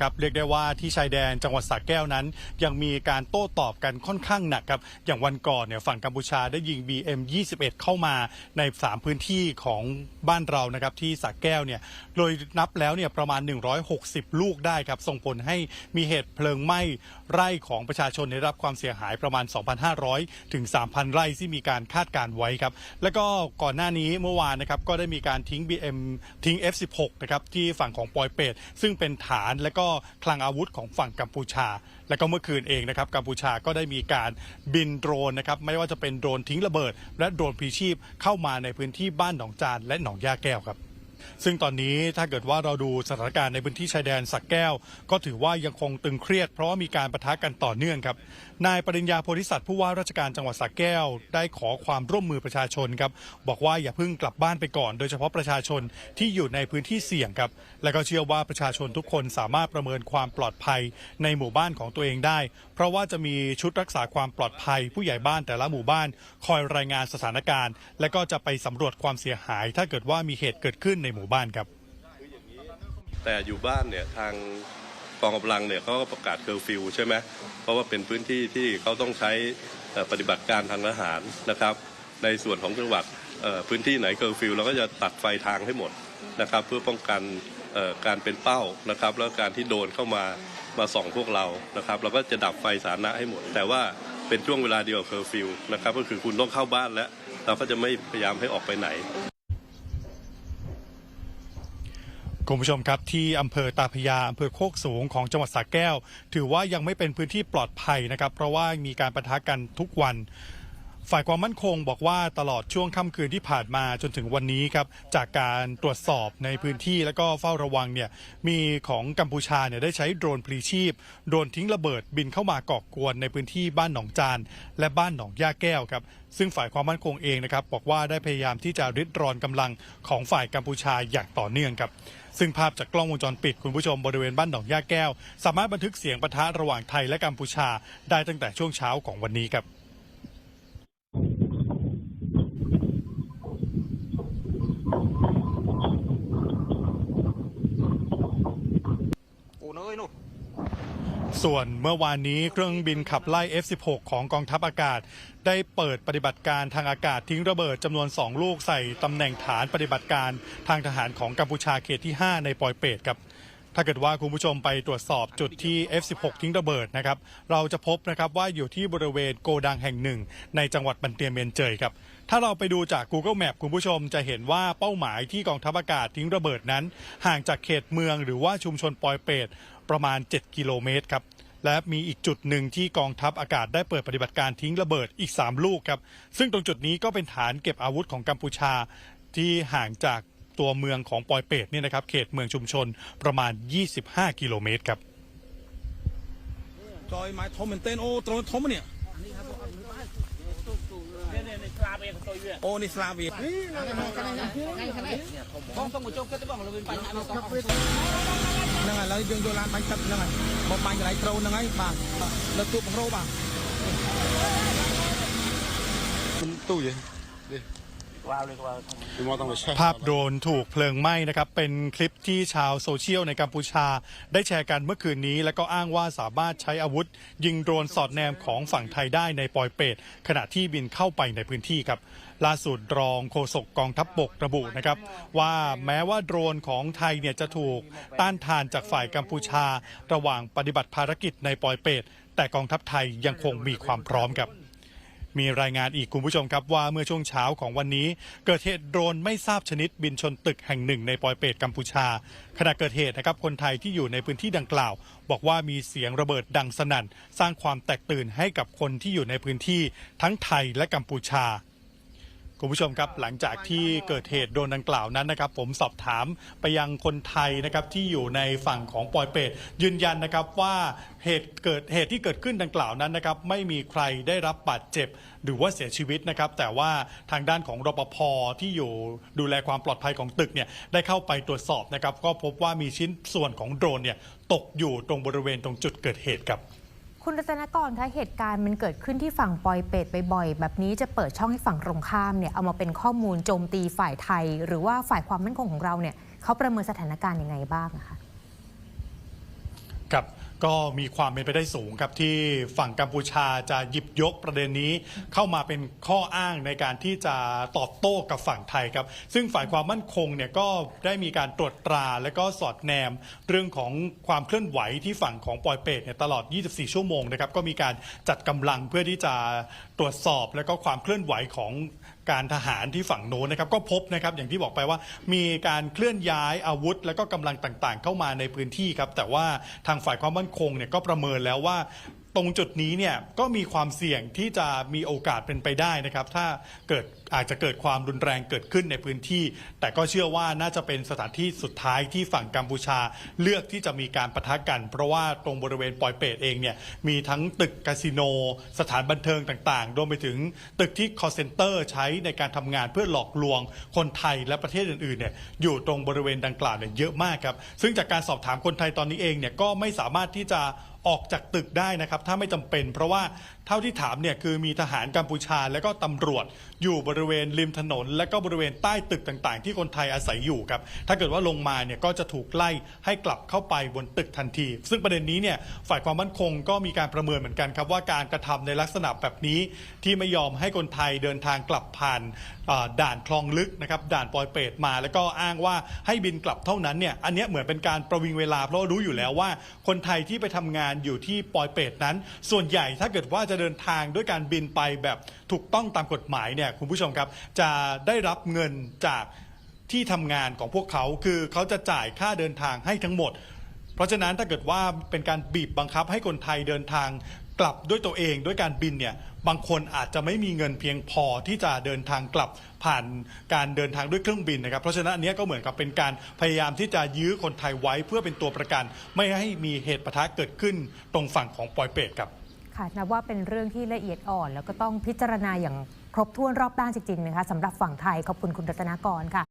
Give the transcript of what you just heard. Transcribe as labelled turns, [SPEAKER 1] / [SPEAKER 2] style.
[SPEAKER 1] ครับเรียกได้ว่าที่ชายแดนจังหวัดสระแก้วนั้น ยังมีการโต้ตอบกันค่อนข้างหนักครับ อย่างวันก่อนเนี่ยฝั่งกัมพูชาได้ยิง BM 21 เข้ามาใน 3 พื้นที่ของบ้านเรานะครับที่สระแก้วเนี่ยโดยนับแล้วเนี่ยประมาณ 160 ลูกได้ครับ ส่งผลให้มีเหตุเพลิงไหม้ไร่ของประชาชนได้รับความเสียหายประมาณ 2,500 ถึง 3,000 ไร่ที่มีการคาดการไว้ครับ แล้วก็ก่อนหน้านี้เมื่อวานนะครับก็ได้มีการทิ้ง BM ทิ้ง F16 นะครับที่ฝั่งของปอยเปตซึ่งเป็นฐานและก็คลังอาวุธของฝั่งกัมพูชา และก็เมื่อคืนเองนะครับกัมพูชาก็ได้มีการบินโดรนนะครับไม่ว่าจะเป็นโดรนทิ้งระเบิด และโดรนพีชีพเข้ามาในพื้นที่บ้านหนองจานและหนองยาแก้วครับ ซึ่งตอนนี้ถ้าเกิดว่าเราดูสถานการณ์ในพื้นที่ชายแดนสักแก้ว ก็ถือว่ายังคงตึงเครียดเพราะว่ามีการประทะกันต่อเนื่องครับ นายปริญญาโพธิสัตว์ผู้ว่าราชการจังหวัดสักแก้ว ได้ขอความร่วมมือประชาชนครับบอกว่าอย่าเพิ่งกลับบ้านไปก่อน โดยเฉพาะประชาชนที่อยู่ในพื้นที่เสี่ยงครับและก็เชื่อว่าประชาชนทุกคนสามารถประเมินความปลอดภัยในหมู่บ้านของตัวเองได้ เพราะว่าจะมีชุดรักษาความปลอดภัย ผู้ใหญ่บ้านแต่ละหมู่บ้าน คอยรายงานสถานการณ์ และก็จะไปสำรวจความเสียหาย ถ้าเกิดว่ามีเหตุเกิดขึ้นในหมู่บ้านครับ
[SPEAKER 2] แต่อยู่บ้านเนี่ยทางกองกำลังเนี่ยเขาก็ประกาศเคอร์ฟิวใช่ไหมเพราะว่าเป็นพื้นที่ที่เขาต้องใช้ปฏิบัติการทางทหารนะครับ ในส่วนของจังหวัดพื้นที่ไหนเคอร์ฟิวเราก็จะตัดไฟทางให้หมดนะครับ เพื่อป้องกันการเป็นเป้านะครับ แล้วการที่โดนเข้ามามาส่องพวกเรานะครับ เราก็จะดับไฟสาธารณะให้หมด แต่ว่าเป็นช่วงเวลาเดียวเคอร์ฟิวนะครับ ก็คือคุณต้องเข้าบ้านแล้ว เราก็จะไม่พยายามให้ออกไปไหน
[SPEAKER 1] คุณผู้ชมครับที่อำเภอตาพยาอำเภอโคกสูงของจังหวัดสระแก้ว ถือว่ายังไม่เป็นพื้นที่ปลอดภัยนะครับ เพราะว่ามีการประทะกันทุกวัน ฝ่ายความมั่นคงบอกว่าตลอดช่วงค่ำคืนที่ผ่านมาจนถึงวันนี้ครับจากการตรวจสอบในพื้นที่แล้วก็เฝ้าระวังเนี่ยมีของกัมพูชาเนี่ยได้ใช้โดรนพลีชีพ โดรนทิ้งระเบิดบินเข้ามาก่อกวนในพื้นที่บ้านหนองจานและบ้านหนองย่าแก้วครับซึ่งฝ่ายความมั่นคงเองนะครับบอกว่าได้พยายามที่จะริดรอนกำลังของฝ่ายกัมพูชาอย่างต่อเนื่องครับซึ่งภาพจากกล้องวงจรปิดคุณผู้ชมบริเวณบ้านหนองย่าแก้ว สามารถบันทึกเสียงปะทะระหว่างไทยและกัมพูชาได้ตั้งแต่ช่วงเช้าของวันนี้ครับ
[SPEAKER 3] โอ้น้อยนู่น
[SPEAKER 1] ส่วนเมื่อวานนี้เครื่องบินขับไล่ F16 ของกองทัพอากาศ ได้เปิดปฏิบัติการทางอากาศทิ้งระเบิดจำนวน 2 ลูกใส่ตำแหน่งฐานปฏิบัติการทางทหารของกัมพูชาเขตที่ 5 ในปอยเปตครับ ถ้าเกิดว่าคุณผู้ชมไปตรวจสอบจุดที่ F16 ทิ้งระเบิดนะครับ เราจะพบนะครับว่าอยู่ที่บริเวณโกดังแห่งหนึ่ง ในจังหวัดบันเตียเมียนเจยครับ ถ้าเราไปดูจาก Google Map คุณผู้ชมจะเห็นว่าเป้าหมายที่กองทัพอากาศทิ้งระเบิดนั้น ห่างจากเขตเมืองหรือว่าชุมชนปอยเปตประมาณ 7 กิโลเมตรครับและมีอีกจุดหนึ่งที่กองทัพอากาศได้เปิดปฏิบัติการทิ้งระเบิดอีก 3 ลูกครับ ซึ่งตรงจุดนี้ก็เป็นฐานเก็บอาวุธของกัมพูชาที่ห่างจากตัวเมืองของปอยเปตเนี่ยนะครับ เขตเมืองชุมชนประมาณ 25 กิโลเมตรครับ
[SPEAKER 3] จอยไม้ทอมเหมือนเต้นโอ้ตรงทอมเนี่ย អូនេះស្លាវា
[SPEAKER 4] បងសុំមកចូលគិតទៅបងលើបញ្ហានេះសោះ
[SPEAKER 3] ហ្នឹងឥឡូវយើងយកឡានបាញ់ទឹកហ្នឹងហើយមកបាញ់កន្លែងត្រូនហ្នឹងហើយបាទលើទូបង្រោបាទ
[SPEAKER 5] ទូយនេះ
[SPEAKER 1] ภาพโดรนถูกเพลิงไหม้นะครับเป็นคลิปที่ชาวโซเชียลในกัมพูชา ได้แชร์กันเมื่อคืนนี้ แล้วก็อ้างว่าสามารถใช้อาวุธ ยิงโดรนสอดแนมของฝั่งไทยได้ในปอยเปตขณะที่บินเข้าไปในพื้นที่ครับล่าสุดรองโฆษกกองทัพบบกระบุนะครับว่าแม้ว่าโดรนของไทยเนี่ยจะถูกต้านทานจากฝ่ายกัมพูชา ระหว่างปฏิบัติภารกิจในปอยเปตแต่กองทัพไทยยังคงมีความพร้อมครับ มีรายงานอีกคุณผู้ชมครับว่าเมื่อช่วงเช้าของวันนี้ เกิดเหตุโดรนไม่ทราบชนิดบินชนตึกแห่งหนึ่งในปอยเปตกัมพูชา ขณะเกิดเหตุนะครับคนไทยที่อยู่ในพื้นที่ดังกล่าว บอกว่ามีเสียงระเบิดดังสนั่น สร้างความแตกตื่นให้กับคนที่อยู่ในพื้นที่ทั้งไทยและกัมพูชา คุณผู้ชมครับหลังจากที่เกิดเหตุโดนดังกล่าวนั้นนะครับ ผมสอบถามไปยังคนไทยนะครับที่อยู่ในฝั่งของปอยเปตยืนยันนะครับว่าเหตุเกิดเหตุที่เกิดขึ้นดังกล่าวนั้นนะครับไม่มีใครได้รับบาดเจ็บ หรือว่าเสียชีวิตนะครับ แต่ว่าทางด้านของรปภที่อยู่ดูแลความปลอดภัยของตึกเนี่ยได้เข้าไปตรวจสอบนะครับ ก็พบว่ามีชิ้นส่วนของโดรนเนี่ยตกอยู่ตรงบริเวณตรงจุดเกิดเหตุครับ
[SPEAKER 6] คุณรัตนกรคะเหตุการณ์มันเกิดขึ้นที่ฝั่งปอยเปตบ่อยๆแบบนี้จะเปิดช่องให้ฝั่งตรงข้ามเนี่ยเอามาเป็นข้อมูลโจมตีฝ่ายไทย หรือว่าฝ่ายความมั่นคงของเราเนี่ยเขาประเมินสถานการณ์ยังไงบ้างอะคะ
[SPEAKER 1] ครับ ก็มีความเป็นไปได้สูงครับที่ฝั่งกัมพูชาจะหยิบยกประเด็นนี้ เข้ามาเป็นข้ออ้างในการที่จะตอบโต้กับฝั่งไทยครับ ซึ่งฝ่ายความมั่นคงเนี่ยก็ได้มีการตรวจตราและก็สอดแนม เรื่องของความเคลื่อนไหวที่ฝั่งของปอยเปตเนี่ยตลอด 24 ชั่วโมงนะครับก็มีการจัดกำลังเพื่อที่จะตรวจสอบและก็ความเคลื่อนไหวของ การทหารที่ฝั่งโน้นนะครับก็พบนะครับอย่างที่บอกไปว่ามีการเคลื่อนย้ายอาวุธ และก็กำลังต่างๆ เข้ามาในพื้นที่ครับแต่ว่าทางฝ่ายความมั่นคงเนี่ยก็ประเมินแล้วว่าตรงจุดนี้เนี่ยก็มีความเสี่ยงที่จะมีโอกาสเป็นไปได้นะครับ ถ้าเกิดอาจจะเกิดความรุนแรงเกิดขึ้นในพื้นที่ แต่ก็เชื่อว่าน่าจะเป็นสถานที่สุดท้ายที่ฝั่งกัมพูชาเลือกที่จะมีการประทะกัน เพราะว่าตรงบริเวณปอยเปตเองเนี่ยมีทั้งตึกคาสิโน สถานบันเทิงต่างๆ รวมไปถึงตึกที่ call center ใช้ในการทำงานเพื่อหลอกลวงคนไทยและประเทศอื่นๆเนี่ยอยู่ตรงบริเวณดังกล่าวเนี่ยเยอะมากครับซึ่งจากการสอบถามคนไทยตอนนี้เองเนี่ยก็ไม่สามารถที่จะออกจากตึกได้นะครับ ถ้าไม่จำเป็น เพราะว่าเท่าที่ถามเนี่ยคือมีทหารกัมพูชาและก็ตำรวจอยู่บริริเวณริมถนน และก็บริเวณใต้ตึกต่างๆ ที่คนไทยอาศัยอยู่ครับ ถ้าเกิดว่าลงมาเนี่ยก็จะถูกไล่ให้กลับเข้าไปบนตึกทันที ซึ่งประเด็นนี้เนี่ยฝ่ายความมั่นคงก็มีการประเมินเหมือนกันครับว่าการกระทำในลักษณะแบบนี้ ที่ไม่ยอมให้คนไทยเดินทางกลับผ่านด่านคลองลึกนะครับด่านปอยเปตมา แล้วก็อ้างว่าให้บินกลับเท่านั้นเนี่ยอันเนี้ยเหมือนเป็นการประวิงเวลาเพราะรู้อยู่แล้วว่า คนไทยที่ไปทำงานอยู่ที่ปอยเปตนั้น ส่วนใหญ่ถ้าเกิดว่าจะเดินทางด้วยการบินไปแบบถูกต้องตามกฎหมายเนี่ยคุณผู้ชชมครับ จะได้รับเงินจากที่ทำงานของพวกเขาคือเขาจะจ่ายค่าเดินทางให้ทั้งหมด เพราะฉะนั้นถ้าเกิดว่าเป็นการบีบบังคับให้คนไทยเดินทางกลับด้วยตัวเองด้วยการบินเนี่ยบางคนอาจจะไม่มีเงินเพียงพอที่จะเดินทางกลับผ่านการเดินทางด้วยเครื่องบินนะครับ เพราะฉะนั้นอันเนี้ยก็เหมือนกับเป็นการพยายามที่จะยื้อคนไทยไว้เพื่อเป็นตัวประกัน ไม่ให้มีเหตุปะทะเกิดขึ้นตรงฝั่งของปอยเปตครับ
[SPEAKER 6] ค่ะนับว่าเป็นเรื่องที่ละเอียดอ่อน แล้วก็ต้องพิจารณาอย่าง ครบถ้วนรอบด้านจริงๆนะคะสำหรับฝั่งไทยขอบคุณคุณรัตนากรค่ะ